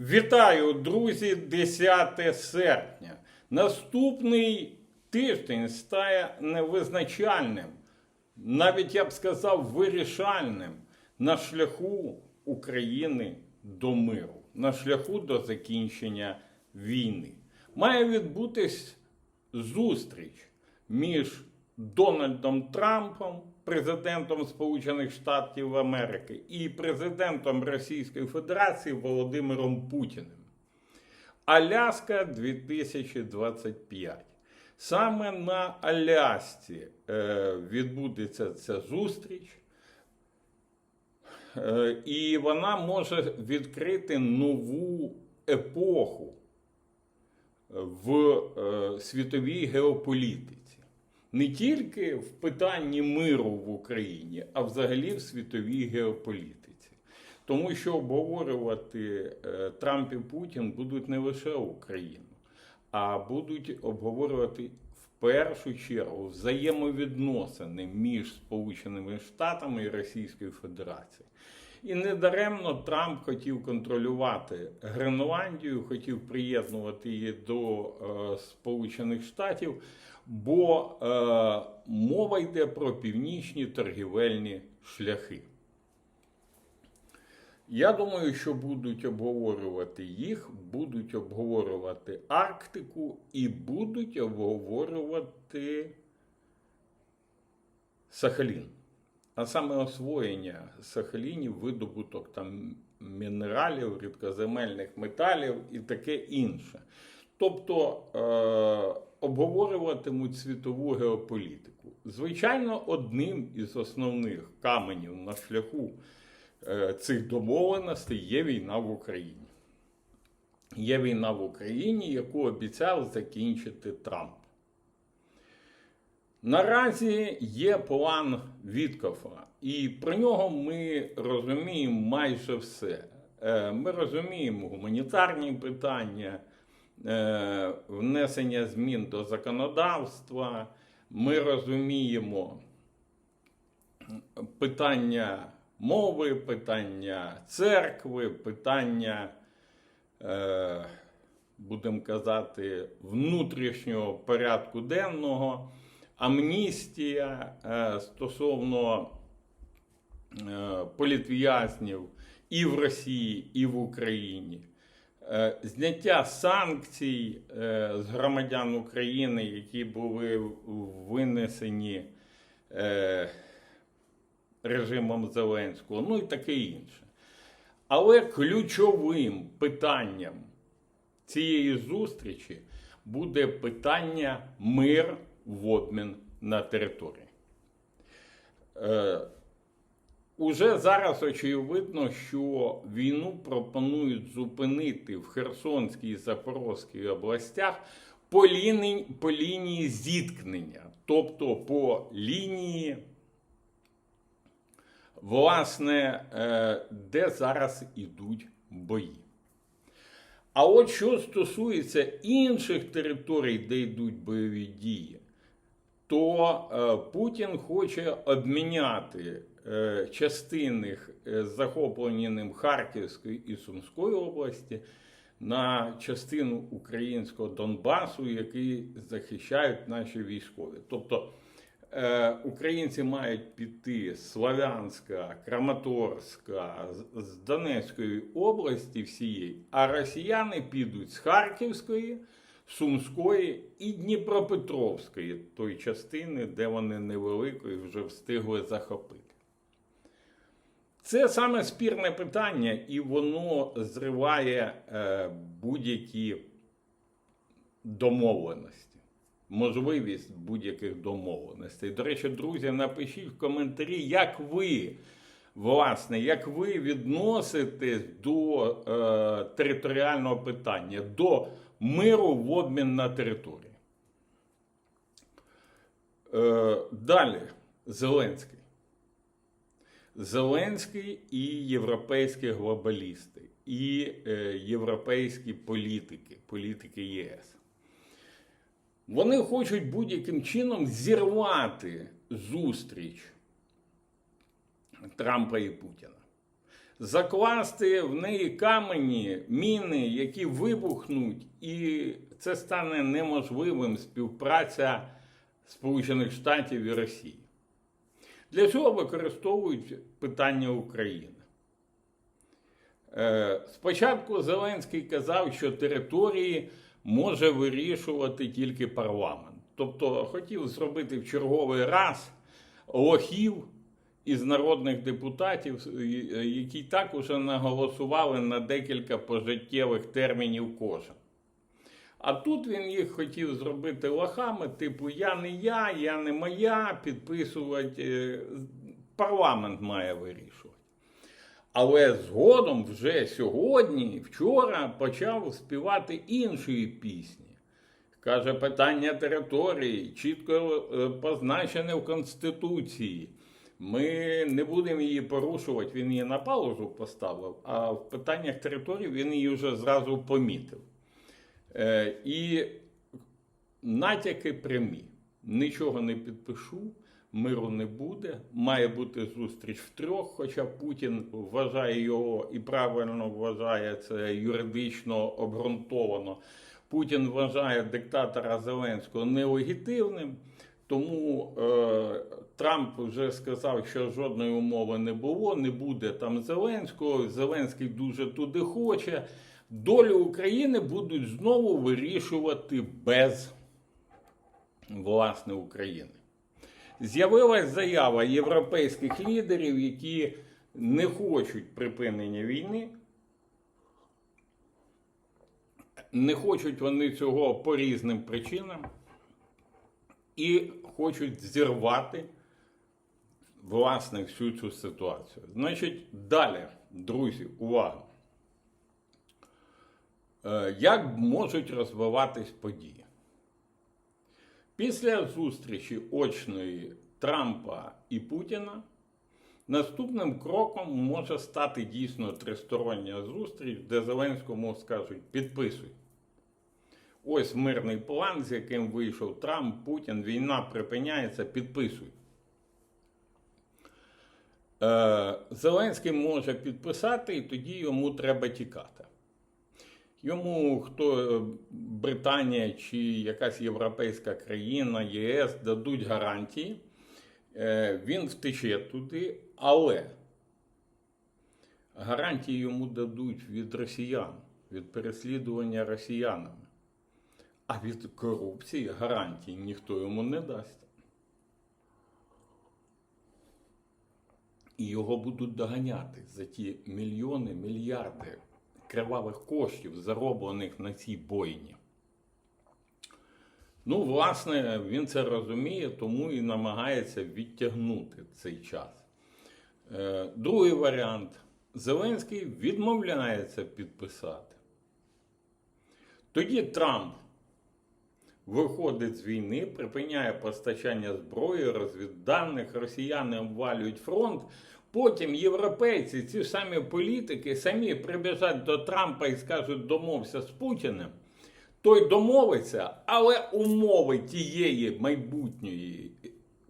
Вітаю, друзі, 10 серпня. Наступний тиждень стає невизначальним, навіть я б сказав, вирішальним на шляху України до миру, на шляху до закінчення війни. Має відбутись зустріч між Дональдом Трампом, президентом Сполучених Штатів Америки, і президентом Російської Федерації Володимиром Путіним. Аляска 2025. Саме на Алясці е, відбудеться ця зустріч, е, і вона може відкрити нову епоху в е, світовій геополітиці. Не тільки в питанні миру в Україні, а взагалі в світовій геополітиці. Тому що обговорювати е, Трамп і Путін будуть не лише Україну, а будуть обговорювати в першу чергу взаємовідносини між Сполученими Штатами і Російською Федерацією. І недаремно Трамп хотів контролювати Гренландію, хотів приєднувати її до е, Сполучених Штатів, бо е, мова йде про північні торгівельні шляхи. Я думаю, що будуть обговорювати їх, будуть обговорювати Арктику і будуть обговорювати Сахалін. А саме освоєння Сахалінів, видобуток там мінералів, рідкоземельних металів і таке інше. Тобто е- обговорюватимуть світову геополітику. Звичайно, одним із основних каменів на шляху е, цих домовленостей є війна в Україні. Є війна в Україні, яку обіцяв закінчити Трамп. Наразі є план Віткофа, і про нього ми розуміємо майже все. Е, Ми розуміємо гуманітарні питання, внесення змін до законодавства. Ми розуміємо питання мови, питання церкви, питання, е, будемо казати, внутрішнього порядку денного, амністія е, стосовно е, політв'язнів і в Росії, і в Україні. Е, Зняття санкцій е, з громадян України, які були винесені е, режимом Зеленського, ну і таке інше. Але ключовим питанням цієї зустрічі буде питання мир в обмін на території. Уже зараз очевидно, що війну пропонують зупинити в Херсонській і Запорозькій областях по лінії, по лінії зіткнення, тобто по лінії, власне, е, де зараз ідуть бої. А от що стосується інших територій, де йдуть бойові дії, то е, Путін хоче обміняти е, частини е, захоплені ним Харківської і Сумської області на частину українського Донбасу, який захищають наші військові. Тобто е, українці мають піти з Славянська, Краматорська, з- Донецької області всієї, а росіяни підуть з Харківської. Сумської і Дніпропетровської, той частини, де вони невеликої вже встигли захопити. Це саме спірне питання, і воно зриває е, будь-які домовленості, можливість будь-яких домовленостей. До речі, друзі, напишіть в коментарі, як ви, власне, як ви відноситесь до е, територіального питання, до миру в обмін на території. Е, далі, Зеленський. Зеленський і європейські глобалісти, і е, європейські політики, політики ЄС. Вони хочуть будь-яким чином зірвати зустріч Трампа і Путіна. закласти в неї камені, міни, які вибухнуть, і це стане неможливим співпраця Сполучених Штатів і Росії. Для цього використовують питання України. Е, Спочатку Зеленський казав, що території може вирішувати тільки парламент. Тобто хотів зробити в черговий раз лохів із народних депутатів, е, які так уже наголосували на декілька пожиттєвих термінів кожен. А тут він їх хотів зробити лохами, типу я не я, я не моя, підписувати. е, Парламент має вирішувати. Але згодом вже сьогодні, вчора, почав співати іншої пісні. Каже, питання території чітко е, позначене в Конституції. Ми не будемо її порушувати. Він її на паузу поставив, а в питаннях території він її вже зразу помітив. Е, і натяки прямі. Нічого не підпишу, миру не буде. Має бути зустріч втрьох, хоча Путін вважає його і правильно вважає це юридично обґрунтовано. Путін вважає диктатора Зеленського нелегітимним. Тому е, Трамп вже сказав, що жодної умови не було, не буде там Зеленського. Зеленський дуже туди хоче. Долю України будуть знову вирішувати без власне України. З'явилась заява європейських лідерів, які не хочуть припинення війни. Не хочуть вони цього по різним причинам і хочуть зірвати власне всю цю ситуацію. Значить, далі, друзі, увага. Е, Як можуть розвиватись події? Після зустрічі очної Трампа і Путіна наступним кроком може стати дійсно тристороння зустріч, де Зеленському скажуть підписуй. Ось мирний план, з яким вийшов Трамп, Путін, війна припиняється, підписуй. Е, Зеленський може підписати, і тоді йому треба тікати. Йому хто е, Британія чи якась європейська країна, ЄС дадуть гарантії, е, він втече туди, але гарантії йому дадуть від росіян, від переслідування росіянами. А від корупції гарантій ніхто йому не дасть. І його будуть доганяти за ті мільйони, мільярди кривавих коштів, зароблених на цій бойні. Ну, власне, він це розуміє, тому і намагається відтягнути цей час. Е, Другий варіант. Зеленський відмовляється підписати. Тоді Трамп виходить з війни, припиняє постачання зброї, розвідданих, росіяни обвалюють фронт. Потім європейці, ці самі політики, самі прибіжать до Трампа і скажуть, домовся з Путіним. Той домовиться, але умови тієї майбутньої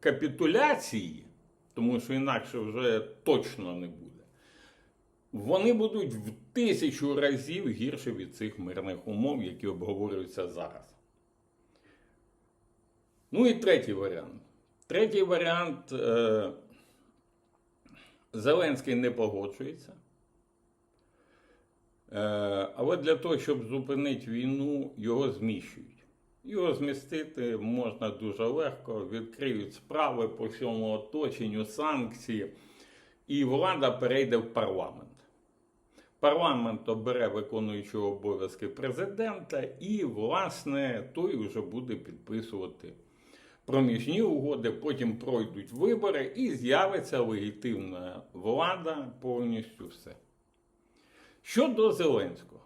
капітуляції, тому що інакше вже точно не буде, вони будуть в тисячу разів гірше від цих мирних умов, які обговорюються зараз. Ну і третій варіант. Третій варіант. Е- Зеленський не погоджується. Але для того, щоб зупинити війну, його зміщують. Його змістити можна дуже легко, відкриють справи по всьому оточенню, санкції, і влада перейде в парламент. Парламент обере виконуючого обов'язки президента, і, власне, той вже буде підписувати проміжні угоди, потім пройдуть вибори і з'явиться легітимна влада, повністю все. Щодо Зеленського,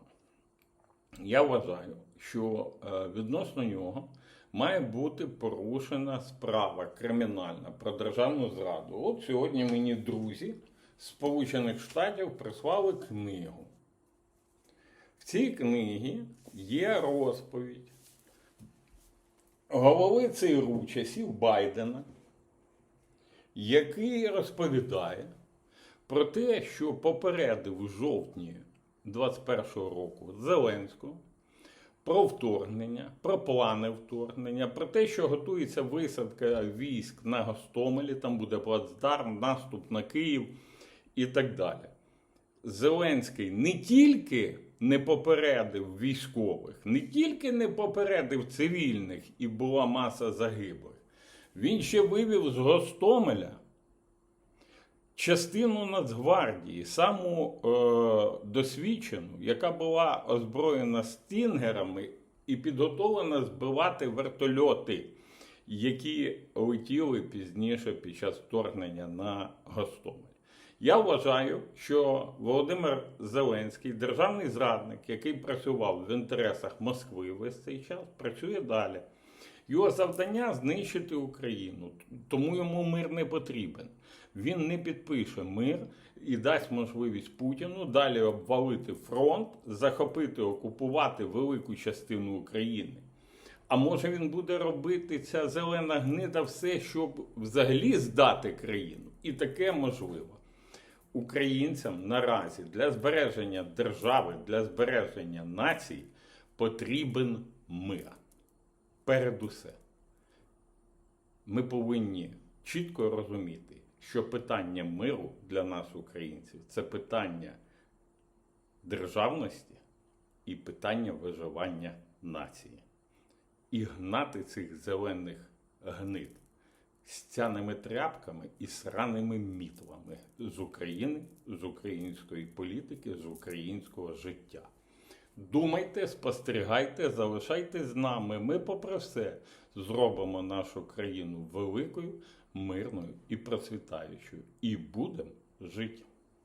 я вважаю, що е, відносно нього має бути порушена справа кримінальна про державну зраду. От сьогодні мені друзі з Сполучених Штатів прислали книгу. В цій книгі є розповідь голови ЦРУ часів Байдена, який розповідає про те, що попередив у жовтні 21-го року Зеленського про вторгнення, про плани вторгнення, про те, що готується висадка військ на Гостомелі, там буде плацдарм, наступ на Київ і так далі. Зеленський не тільки не попередив військових, не тільки не попередив цивільних і була маса загиблих, він ще вивів з Гостомеля частину Нацгвардії, саму е, досвідчену, яка була озброєна стінгерами і підготовлена збивати вертольоти, які летіли пізніше під час вторгнення на Гостомель. Я вважаю, що Володимир Зеленський, державний зрадник, який працював в інтересах Москви весь цей час, працює далі. Його завдання знищити Україну, тому йому мир не потрібен. Він не підпише мир і дасть можливість Путіну далі обвалити фронт, захопити, окупувати велику частину України. А може він буде робити ця зелена гнида все, щоб взагалі здати країну? І таке можливо. Українцям наразі для збереження держави, для збереження нації потрібен мир. Передусе. Ми повинні чітко розуміти, що питання миру для нас, українців, це питання державності і питання виживання нації. І гнати цих зелених гнид стяними тряпками і сраними мітлами з України, з української політики, з українського життя. Думайте, спостерігайте, залишайтесь з нами. Ми, попри все, зробимо нашу країну великою, мирною і процвітаючою. І будемо жити.